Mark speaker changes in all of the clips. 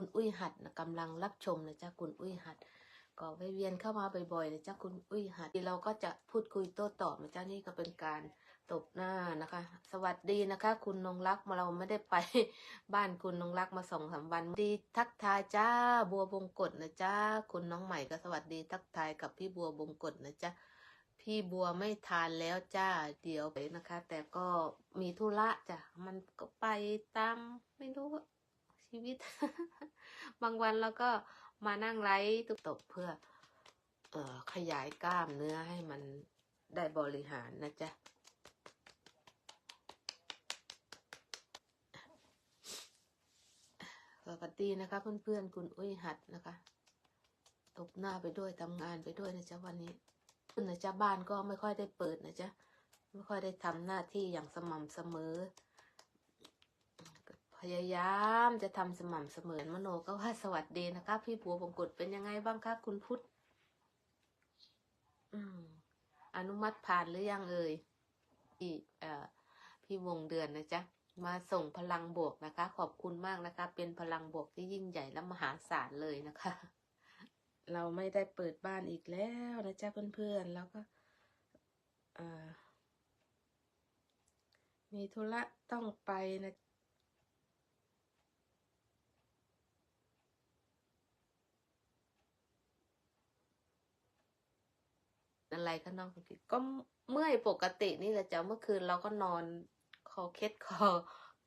Speaker 1: คุณอุ้ยหัดนะกำลังรับชมนะจ๊ะคุณอุ้ยหัด ก็ไปเวียนเข้ามาบ่อยๆนะจ๊ะคุณอุ้ยหัดเราก็จะพูดคุยโต้ตอบนะจ๊ะนี่ก็เป็นการตบหน้านะคะ สวัสดีนะคะ คุณนงรักมาเราไม่ได้ไป บ้านคุณนงรักมาสองสามวันดีทักทายจ้าบัวบงกฎนะจ๊ะคุณน้องใหม่ก็สวัสดีทักทายกับพี่บัวบงกฎนะจ๊ะพี่บัวไม่ทานแล้วจ้าเดี๋ยวไปนะคะ แต่ก็มีธุระจ้ะมันก็ไปตามไม่รู้ ชีวิต บางวันเราก็มานั่งไลฟ์ตุกตบเพื่อ เอ่อขยายกล้ามเนื้อให้มันได้บริหารนะจ๊ะสวัสดีนะคะเพื่อนๆคุณอุ้ยหัดนะคะ ตบหน้าไปด้วยทำงานไปด้วยนะจ๊ะวันนี้ขึ้นนะจ๊ะบ้านก็ไม่ค่อยได้เปิดนะจ๊ะไม่ค่อยได้ทำหน้าที่อย่างสม่ำเสมอ พยายามจะทำสม่ำเสมอมโนก็ว่าสวัสดีนะคะ พี่ผัวบงกฎเป็นยังไงบ้างคะคุณพุทธอืม อนุมัติผ่านหรือยังเอ่ยพี่เอ่อพี่วงเดือนนะจ๊ะมาส่งพลังบวกนะคะ ขอบคุณมากนะคะ เป็นพลังบวกที่ยิ่งใหญ่และมหาศาลเลยนะคะ เราไม่ได้เปิดบ้านอีกแล้วนะจ๊ะเพื่อนๆแล้วก็มีธุระต้องไปนะ อะไรคะน้องสุกิตก็เมื่อยปกตินี่แหละจ้ะเมื่อคืนเราก็นอนคอเคล็ดคอ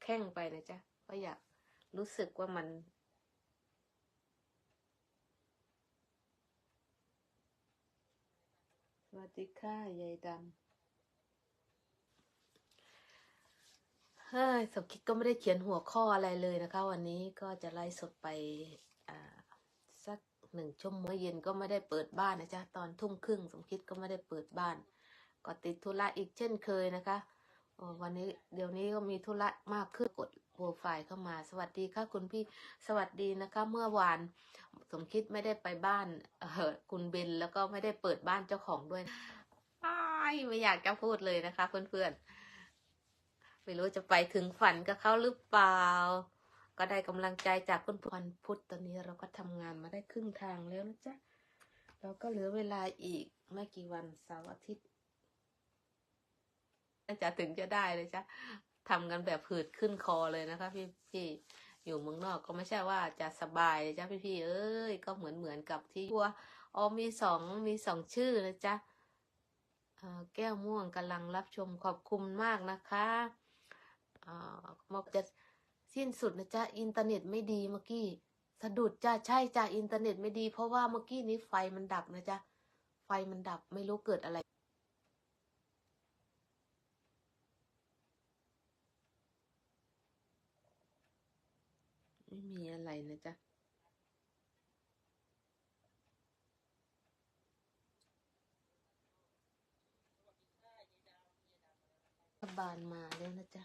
Speaker 1: แข้งไปนะจ๊ะก็อยากรู้สึกว่ามัน สวัสดีค่ะยายดำเฮ้ยสมคิดก็ไม่ได้เขียนหัวข้ออะไรเลยนะคะ วันนี้ก็จะไล่สดไป หนึ่งชั่วโมงเย็นก็ไม่ได้เปิดบ้านนะจ๊ะตอนทุ่มครึ่งสมคิดก็ไม่ได้เปิดบ้าน ก็ติดธุระอีกเช่นเคยนะคะวันนี้เดี๋ยวนี้ก็มีธุระมากขึ้นกดโปรไฟล์เข้ามา สวัสดีค่ะคุณพี่สวัสดีนะคะ เมื่อวานสมคิดไม่ได้ไปบ้านเออคุณเบนแล้วก็ไม่ได้เปิดบ้านเจ้าของด้วยไม่อยากจะพูดเลยนะคะ เพื่อนๆไม่รู้จะไปถึงฝันกับเขาหรือเปล่า ก็ได้กำลังใจจากคุณวันพุธตอนนี้เราก็ทำงานมาได้ครึ่งทางแล้วนะจ๊ะเราก็เหลือเวลาอีกไม่กี่วันเสาร์อาทิตย์น่าจะถึงจะได้เลยจ้ะทำกันแบบผืดขึ้นคอเลยนะคะ พี่พี่อยู่เมืองนอกก็ไม่ใช่ว่าจะสบายเลยจ้ะพี่พี่ๆเอ้ยก็เหมือนเหมือนกับที่ว่าอ๋อมีสองมีสองชื่อนะจ๊ะแก้วม่วงกำลังรับชมขอบคุณมากนะคะอ่อบอกจะ สิ้นสุดนะจ๊ะอินเทอร์เน็ตไม่ดีเมื่อกี้สะดุดจ้ะใช่จ้ะอินเทอร์เน็ตไม่ดี เพราะว่าเมื่อกี้นี้ไฟมันดับนะจ๊ะไฟมันดับไม่รู้เกิดอะไรไม่มีอะไรนะจ๊ะรัฐบาลมาแล้วนะจ๊ะ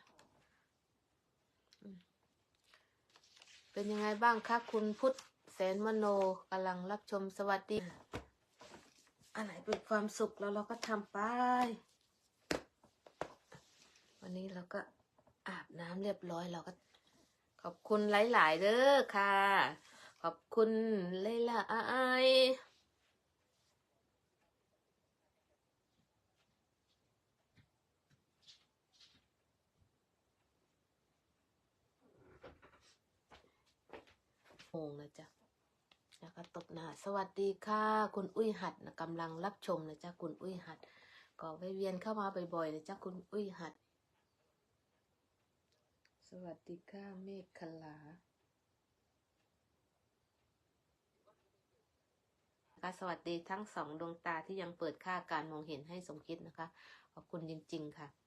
Speaker 1: เป็นยังไงบ้างคะคุณพุทธแสนมโนกำลังรับชมสวัสดีอะไรเป็นความสุขแล้วเราก็ทำไป วันนี้เราก็อาบน้ำเรียบร้อยเราก็ ขอบคุณหลาย ๆเด้อค่ะ ขอบคุณเลายๆโมงนะจ๊ะแล้วก็ตบหน้าสวัสดีค่ะ คุณอุ้ยหัดนะกำลังรับชมนะจ๊ะคุณอุ้ยหัด ก็ไปเวียนเข้ามาบ่อยๆนะจ๊ะคุณอุ้ยหัด สวัสดีค่ะเมฆขลาค่ะสวัสดีทั้งสองดวงตาที่ยังเปิดค่าการมองเห็นให้สมคิดนะคะ ขอบคุณจริง ๆ ค่ะ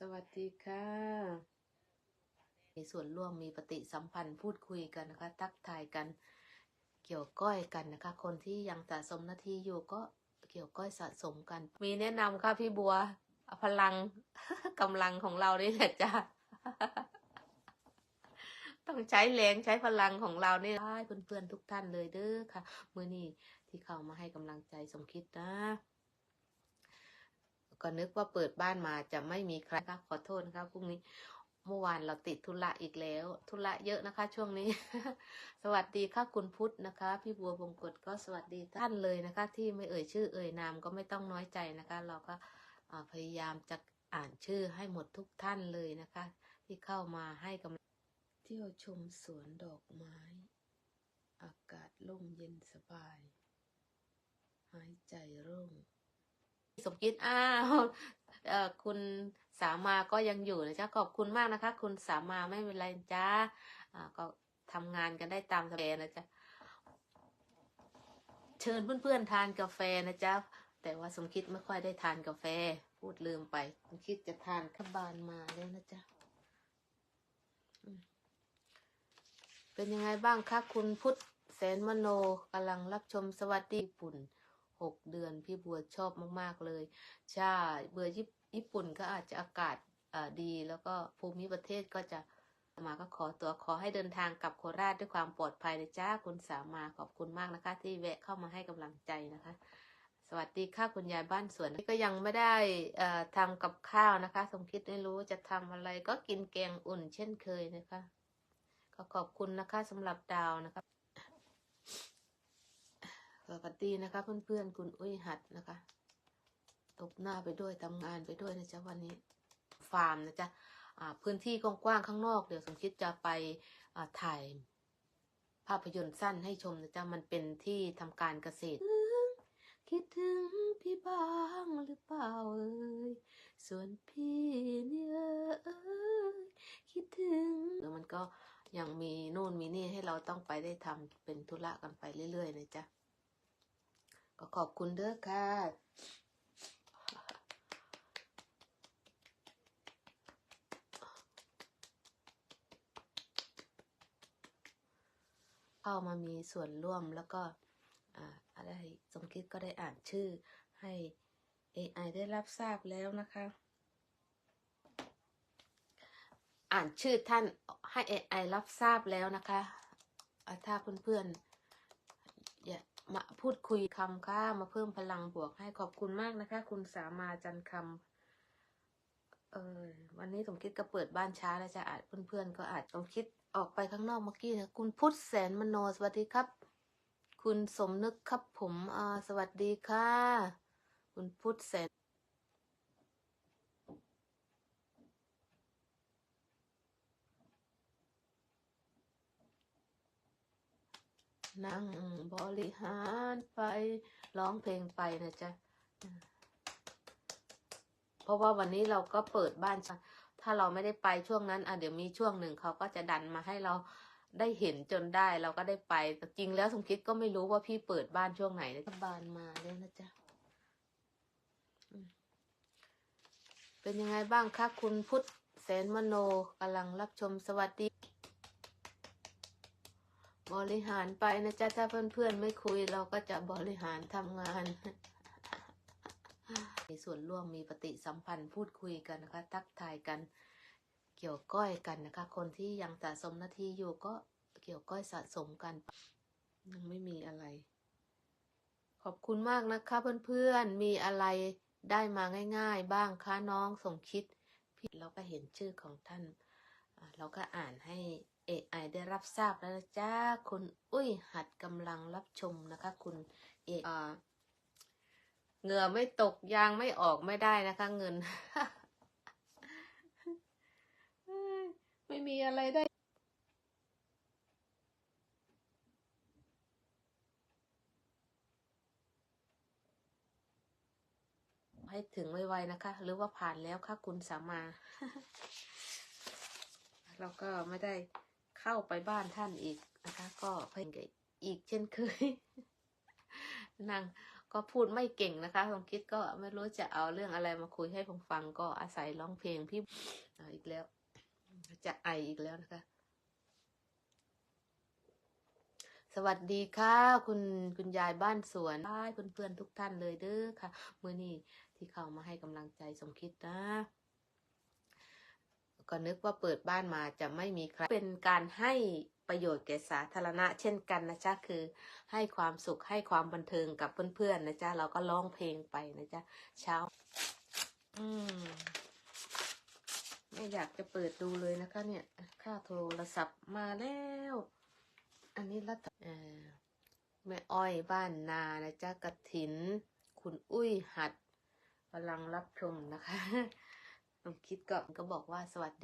Speaker 1: สวัสดีค่ะมีส่วนร่วมมีปฏิสัมพันธ์พูดคุยกันนะคะ ทักทายกัน เกี่ยวก้อยกันนะคะ คนที่ยังสะสมนาทีอยู่ก็เกี่ยวก้อยสะสมกัน มีแนะนำค่ะพี่บัวพลังกำลังของเรานี่แหละจ้าต้องใช้แรงใช้พลังของเราเนี่ยได้เพื่อนๆทุกท่านเลยเด้อค่ะ มือนี้ที่เข้ามาให้กำลังใจสมคิดนะ ก็นึกว่าเปิดบ้านมาจะไม่มีใครนะคะขอโทษนะคะพรุ่งนี้เมื่อวานเราติดธุระอีกแล้ว ธุระเยอะนะคะ ช่วงนี้ สวัสดีค่ะคุณพุทธนะคะ พี่บัวบงกฎก็สวัสดีท่านเลยนะคะ ที่ไม่เอ่ยชื่อเอ่ยนามก็ไม่ต้องน้อยใจนะคะ เราก็พยายามจะอ่านชื่อให้หมดทุกท่านเลยนะคะ ที่เข้ามาให้กำลังเที่ยวชมสวนดอกไม้ อากาศร่มเย็นสบาย หายใจโร่ง สมคิดอ้าวคุณสามาก็ยังอยู่นะจ๊ะขอบคุณมากนะคะ คุณสามาไม่เป็นไรจ้าก็ทำงานกันได้ตามสบายนะจ๊ะเชิญเพื่อนๆทานกาแฟนะจ๊ะแต่ว่าสมคิดไม่ค่อยได้ทานกาแฟ พูดลืมไป สมคิดจะทานข้าวบานมาแล้วนะจ๊ะเป็นยังไงบ้างคะคุณพุทธแสนมโนกำลังรับชมสวัสดีญี่ปุ่น หกเดือน พี่บัวชอบมาก ๆ เลย ใช่เบื่อญี่ปุ่นก็อาจจะอากาศดีแล้วก็ภูมิประเทศก็จะมาก็ขอตัวขอให้เดินทางกลับโคราชด้วยความปลอดภัยนะจ้าคุณสามาขอบคุณมากนะคะ ที่แวะเข้ามาให้กำลังใจนะคะ สวัสดีค่ะคุณยายบ้านสวนก็ยังไม่ได้เอ่อทำกับข้าวนะคะ สมคิดไม่รู้จะทำอะไรก็กินแกงอุ่นเช่นเคยนะคะ ก็ขอบคุณนะคะสำหรับดาวนะคะ สวัสดีนะคะ เพื่อนๆ คุณอุ้ยหัดนะคะ ตบหน้าไปด้วยทำงานไปด้วยนะจ๊ะวันนี้ ฟาร์มนะจ๊ะพื้นที่กว้างๆข้างนอกเดี๋ยวสมคิดจะไปถ่ายภาพยนตร์สั้นให้ชมนะจ๊ะมันเป็นที่ทำการเกษตร คิดถึงพี่บ้างหรือเปล่าเอ่ยส่วนพี่เนี่ยเอ้ยคิดถึงแล้วมันก็ยังมีนู่นมีนี่ให้เราต้องไปได้ทำเป็นธุระกันไปเรื่อยๆนะจ๊ะ ก็ขอบคุณเด้อค่ะเข้ามามีส่วนร่วมแล้วก็อ่าอะไรสมคิดก็ได้อ่านชื่อให้ AI ได้รับทราบแล้วนะคะ อ่านชื่อท่านให้ AI รับทราบแล้วนะคะ ถ้าเพื่อนๆ พูดคุยคำค่ามาเพิ่มพลังบวกให้ขอบคุณมากนะคะ คุณสามาจันคำเออวันนี้สมคิดก็เปิดบ้านช้าแล้วจะอาจเพื่อนๆก็อาจสมคิดออกไปข้างนอกเมื่อกี้นะคุณพุทธแสนมโนสวัสดีครับ คุณสมนึกครับผมอ่าสวัสดีค่ะ คุณพุทธแสน นั่งบริหารไปร้องเพลงไปนะจ๊ะ เพราะว่าวันนี้เราก็เปิดบ้านถ้าเราไม่ได้ไปช่วงนั้นอะเดี๋ยวมีช่วงหนึ่งเขาก็จะดันมาให้เราได้เห็นจนได้เราก็ได้ไปแต่จริงแล้วสมคิดก็ไม่รู้ว่าพี่เปิดบ้านช่วงไหนนะบ้านมาแล้วนะจ๊ะเป็นยังไงบ้างคะคุณพุทธแสนมโนกำลังรับชมสวัสดี บริหารไปนะจ๊ะถ้าเพื่อนๆไม่คุยเราก็จะบริหารทำงาน มีส่วนร่วมมีปฏิสัมพันธ์พูดคุยกันนะคะ ทักทายกัน เกี่ยวก้อยกันนะคะ คนที่ยังสะสมนาทีอยู่ก็เกี่ยวก้อยสะสมกันยังไม่มีอะไร ขอบคุณมากนะคะเพื่อนๆมีอะไรได้มาง่ายๆ บ้างคะน้องสมคิด พี่เราก็เห็นชื่อของท่าน เราก็อ่านให้ AI ได้รับทราบแล้วนะจ้าคุณอุ้ยหัดกำลังรับชมนะคะ คุณเออเหงื่อไม่ตกยางไม่ออกไม่ได้นะคะ เงิน ไม่มีอะไรได้ให้ถึงไวๆนะคะ หรือว่าผ่านแล้วค่ะคุณสามา เราก็ไม่ได้ เข้าไปบ้านท่านอีกนะคะ ก็เพิ่งอีกเช่นเคยนางก็พูดไม่เก่งนะคะผมคิดก็ไม่รู้จะเอาเรื่องอะไรมาคุยให้ผมฟังก็อาศัยร้องเพลงพี่เอาอีกแล้ว จะไออีกแล้วนะคะ สวัสดีค่ะ คุณคุณยายบ้านสวนบ้ายเพื่อนทุกท่านเลยเด้อค่ะ มื่อนี้ที่เข้ามาให้กำลังใจสมคิดนะ ก็นึกว่าเปิดบ้านมาจะไม่มีใคร เป็นการให้ประโยชน์แก่สาธารณะ เช่นกันนะจ๊ะคือ ให้ความสุขให้ความบันเทิงกับเพื่อนๆนะจ๊ะเราก็ร้องเพลงไปนะจ๊ะเช้า อืมไม่อยากจะเปิดดูเลยนะคะ เนี่ยค่าโทรศัพท์มาแล้ว อันนี้รัฐแม่อ้อยบ้านนานะจ๊ะกระถิน คุณอุ้ยหัดกำลังรับชมนะคะ น้องคิดก็ก็บอกว่าสวัสดี